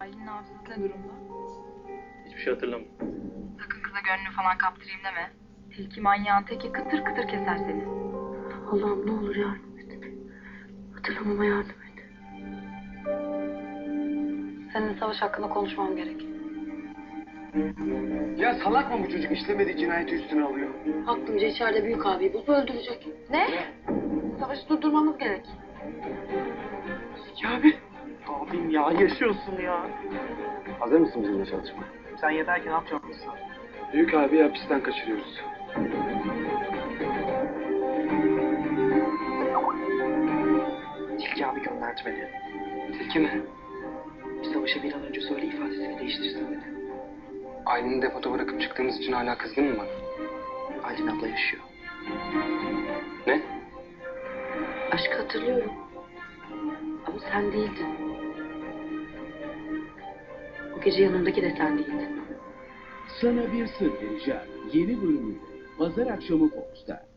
Aylin hafızası ne durumda? Hiçbir şey hatırlamıyorum. Sakın kıza gönlünü falan kaptırayım deme. Tilki manyağın teki kıtır kıtır keser seni. Allah'ım ne olur yardım et. Hatırlamama yardım et. Seninle savaş hakkında konuşmam gerek. Ya salak mı bu çocuk işlemediği cinayeti üstüne alıyor? Aklımca içeride büyük abiyi bulup öldürecek. Ne? Savaşı durdurmamız gerek. Zeki abi. Abim ya yaşıyorsun ya. Hazır mısın bizimle çalışmaya? Sen yeter ki ne yapacaksın? Büyük abi hapisten kaçırıyoruz. Tilki abi gönderdi beni. Tilki mi? Bir savaşa bir an önce söyle ifadesini değiştirsin dedi. Aylin'i depoda bırakıp çıktığımız için hala kızgın mı bana? Aylin abla yaşıyor. Ne? Aşkı hatırlıyorum. Ama sen değildin. Gece yanımdaki de sen değildin. Sana bir sır vereceğim. Yeni bölümüyle Pazar akşamı Fox'ta.